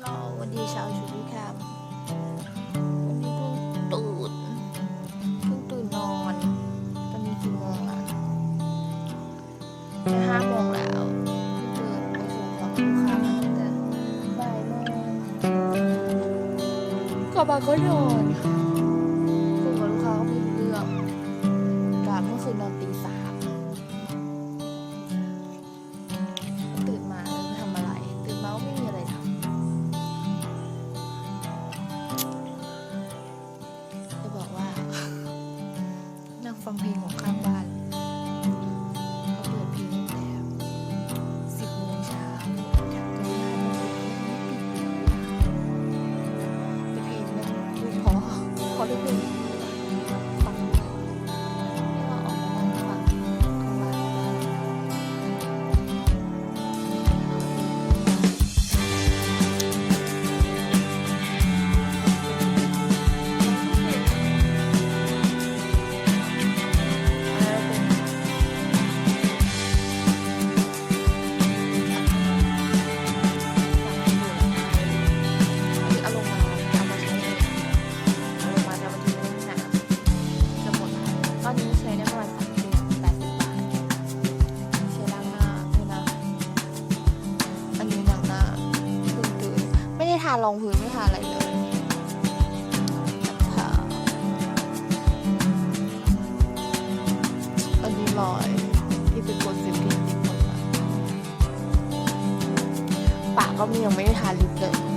เราวันดีชาวชูริครับวันนี้เพิ่งตื่นเพิ่งตื่นนอน ตอนนี้กี่โมงละห้าโมงแล้วเพิ่งตื่นไปส่งของลูกค้ามาตั้งแต่บ่ายโมงกลับมาก็นอน เพลงของข้างบ้านเขาเปิดเพลงตั้งแต่สิบโมงเช้าจากตรงนั้นแต่เพลงมันไม่พอพอหรือเปล่ ทารองพื้นไม่ทาอะไรเลยนะคะอันนี้ลอยที่เป็นโกนสิบพิมสิดหมปากก็มียังไม่ได้ทาลิปเลย